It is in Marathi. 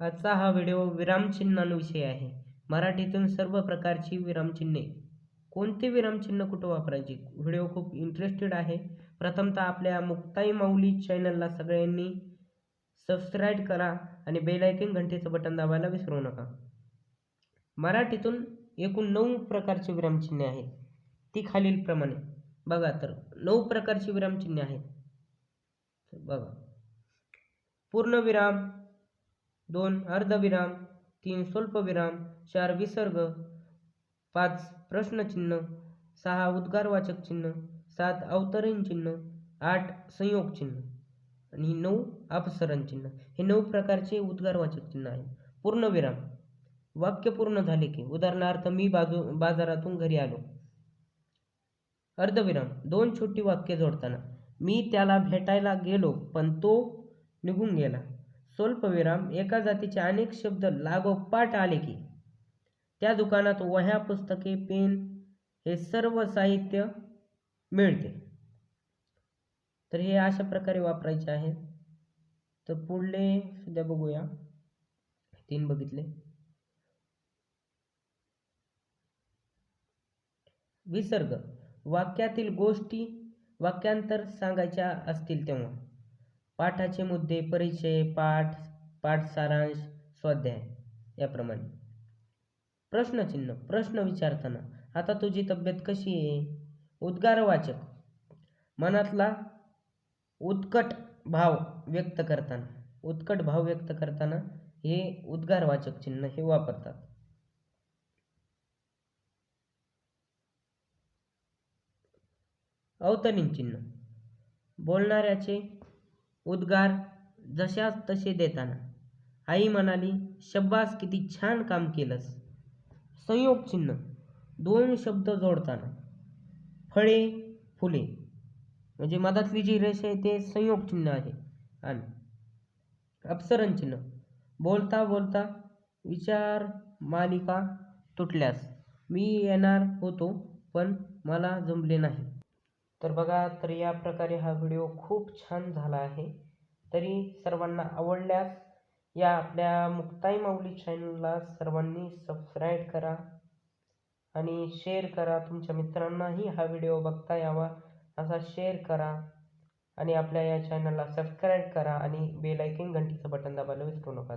आजचा हा व्हिडिओ विरामचिन्हांविषयी आहे. मराठीतून सर्व प्रकारची विरामचिन्हे कोणते विरामचिन्ह कुठं वापरायची? व्हिडिओ खूप इंटरेस्टेड आहे. प्रथमतः आपल्या मुक्ताई माऊली चॅनलला सगळ्यांनी सबस्क्राईब करा आणि बेलायकिन घंटेचं बटन दाबायला विसरू नका. मराठीतून एकूण नऊ प्रकारची विरामचिन्हे आहेत. ती खालीलप्रमाणे. बघा तर नऊ प्रकारची विरामचिन्हे आहेत. बघा. बघा पूर्णविराम दोन अर्धविराम तीन स्वल्पविराम चार विसर्ग पाच प्रश्नचिन्ह सहा उद्गारवाचक चिन्ह सात अवतरण चिन्ह आठ संयोग चिन्ह आणि नऊ अपसरण चिन्ह. हे नऊ प्रकारचे उद्गारवाचक चिन्ह आहे पूर्णविराम वाक्य पूर्ण झाले की उदाहरणार्थ मी बाजू बाजारातून घरी आलो. अर्धविराम. दोन छोटी वाक्य जोडताना. मी त्याला भेटायला गेलो पण तो निघून गेला. स्वल्पविराम एका जातीचे अनेक शब्द लागोपाठ आले की त्या दुकानात वह्या पुस्तके पेन हे सर्व साहित्य मिळते. तर हे अशा प्रकारे वापरायचे आहे. तर पुढले सुद्धा बघूया. तीन बघितले. विसर्ग. वाक्यातील गोष्टी वाक्यांतर सांगायच्या असतील तेव्हा. पाठाचे मुद्दे परिचय पाठ पाठ सारांश स्वाध्याय याप्रमाणे. प्रश्नचिन्ह प्रश्न विचारताना. आता तुझी तब्येत कशी आहे? उद्गारवाचक मनातला उत्कट भाव व्यक्त करताना. उत्कट भाव व्यक्त करताना हे उद्गारवाचक चिन्ह हे वापरतात. अवतरण चिन्ह. बोलणाऱ्याचे उद्गार जशाच तसे देताना. आई म्हणाली शब्बास किती छान काम केलंस. संयोग चिन्ह दोन शब्द जोडताना. फळे फुले. म्हणजे मधातली जी रेष आहे ते संयोग चिन्ह आहे. आणि अपसरण चिन्ह बोलता बोलता विचार मालिका तुटल्यास. मी येणार होतो पण मला जमले नाही. तर बघा तर या प्रकारे हा व्हिडिओ खूप छान झाला आहे. तरी सर्वांना आवडल्यास या आपल्या मुक्ताई माऊली चॅनलला सर्वांनी सबस्क्राईब करा आणि शेअर करा. तुमच्या मित्रांनाही हा व्हिडिओ बघता यावा असा शेअर करा आणि आपल्या या चॅनलला सबस्क्राईब करा आणि बेलायकिंग घंटीचं बटन दाबायला विसरू नका.